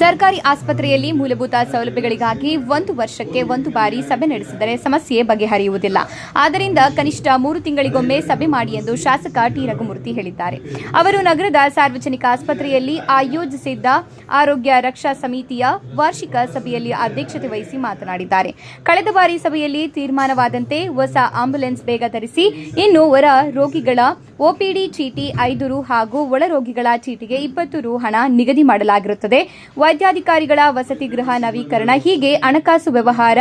ಸರ್ಕಾರಿ ಆಸ್ಪತ್ರೆಯಲ್ಲಿ ಮೂಲಭೂತ ಸೌಲಭ್ಯಗಳಿಗಾಗಿ ಒಂದು ವರ್ಷಕ್ಕೆ ಒಂದು ಬಾರಿ ಸಭೆ ನಡೆಸಿದರೆ ಸಮಸ್ಯೆ ಬಗೆಹರಿಯುವುದಿಲ್ಲ. ಆದ್ದರಿಂದ ಕನಿಷ್ಠ ಮೂರು ತಿಂಗಳಿಗೊಮ್ಮೆ ಸಭೆ ಮಾಡಿ ಎಂದು ಶಾಸಕ ಟಿ. ರಘುಮೂರ್ತಿ ಹೇಳಿದ್ದಾರೆ. ಅವರು ನಗರದ ಸಾರ್ವಜನಿಕ ಆಸ್ಪತ್ರೆಯಲ್ಲಿ ಆಯೋಜಿಸಿದ್ದ ಆರೋಗ್ಯ ರಕ್ಷಾ ಸಮಿತಿಯ ವಾರ್ಷಿಕ ಸಭೆಯಲ್ಲಿ ಅಧ್ಯಕ್ಷತೆ ವಹಿಸಿ ಮಾತನಾಡಿದ್ದಾರೆ. ಕಳೆದ ಬಾರಿ ಸಭೆಯಲ್ಲಿ ತೀರ್ಮಾನವಾದಂತೆ ಹೊಸ ಆಂಬ್ಯುಲೆನ್ಸ್ ಬೇಗ ತರಿಸಿ, ಇನ್ನು ಹೊರ ರೋಗಿಗಳ ಒಪಿಡಿ ಚೀಟಿ ಐದು ರು ಹಾಗೂ ಒಳ ರೋಗಿಗಳ ಚೀಟಿಗೆ ಇಪ್ಪತ್ತು ರು ಹಣ ನಿಗದಿ ಮಾಡಲಾಗಿರುತ್ತದೆ ವೈದ್ಯಾಧಿಕಾರಿಗಳ ವಸತಿ ಗೃಹ ನವೀಕರಣ ಹೀಗೆ ಹಣಕಾಸು ವ್ಯವಹಾರ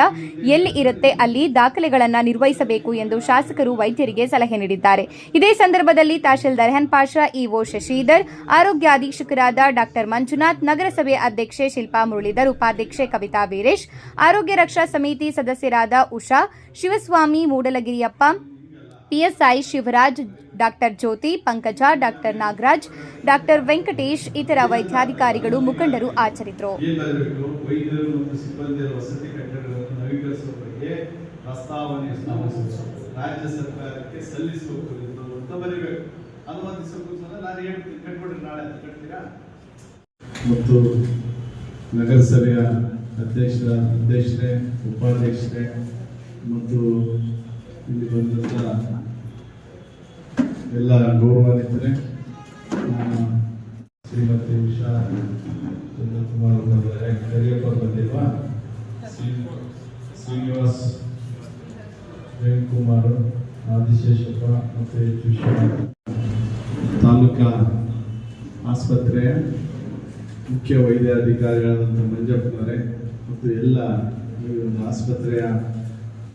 ಎಲ್ಲಿ ಇರುತ್ತೆ ಅಲ್ಲಿ ದಾಖಲೆಗಳನ್ನು ನಿರ್ವಹಿಸಬೇಕು ಎಂದು ಶಾಸಕರು ವೈದ್ಯರಿಗೆ ಸಲಹೆ ನೀಡಿದ್ದಾರೆ. ಇದೇ ಸಂದರ್ಭದಲ್ಲಿ ತಹಶೀಲ್ದಾರ್ ಹೆನ್ ಪಾಷಾ, ಇಒ ಶಶಿಧರ್, ಆರೋಗ್ಯ ಅಧೀಕ್ಷಕರಾದ ಡಾಕ್ಟರ್ ಮಂಜುನಾಥ್, ನಗರಸಭೆ ಅಧ್ಯಕ್ಷೆ ಶಿಲ್ಪಾ ಮುರಳೀಧರ್, ಉಪಾಧ್ಯಕ್ಷೆ ಕವಿತಾ ವೀರೇಶ್, ಆರೋಗ್ಯ ರಕ್ಷಾ ಸಮಿತಿ ಸದಸ್ಯರಾದ Usha, Shivaswamy, Mudalagiriyappa PSI Shivaraj doctor Jyothi Pankaja doctor Nagaraj doctor Venkatesh ಇತರ ವೈದ್ಯಾಧಿಕಾರಿಗಳು ಮುಖಂಡರು ಪ್ರಸ್ತಾವನೆ ರಾಜ್ಯ ಸರ್ಕಾರಕ್ಕೆ ಅಂತ ಬರೀಬೇಕು. ನಾನು ಹೇಳ್ತೀನಿ. ಕಟ್ಬಿಡ್ರಿ ನಾಳೆ ಅಂತ. ಕಟ್ತೀರಾ? ಮತ್ತು ನಗರಸಭೆಯ ಅಧ್ಯಕ್ಷರ ಅಧ್ಯಕ್ಷರೇ ಉಪಾಧ್ಯಕ್ಷರೇ ಮತ್ತು ಇಲ್ಲಿ ಬಂದಂಥ ಎಲ್ಲ ಗೌರವಾನ್ವಿತರೆ ಶ್ರೀಮತಿ ಉಷಾ ಚಂದ್ರಕುಮಾರ್ ಬಂದಿದ್ದಾರೆ ಕರಿಯಪ್ಪ ಬಂದಿಲ್ವಾ? ಶ್ರೀ- ಶ್ರೀನಿವಾಸ್ ವೇಣುಕುಮಾರ್ ಆದಿಶೇಷಪ್ಪ ಮತ್ತು ಎಚ್ ತಾಲೂಕಾ ಆಸ್ಪತ್ರೆಯ ಮುಖ್ಯ ವೈದ್ಯಾಧಿಕಾರಿಗಳಾದಂಥ ಮಂಜಪ್ಪನವರೇ ಮತ್ತು ಎಲ್ಲ ಈ ಒಂದು ಆಸ್ಪತ್ರೆಯ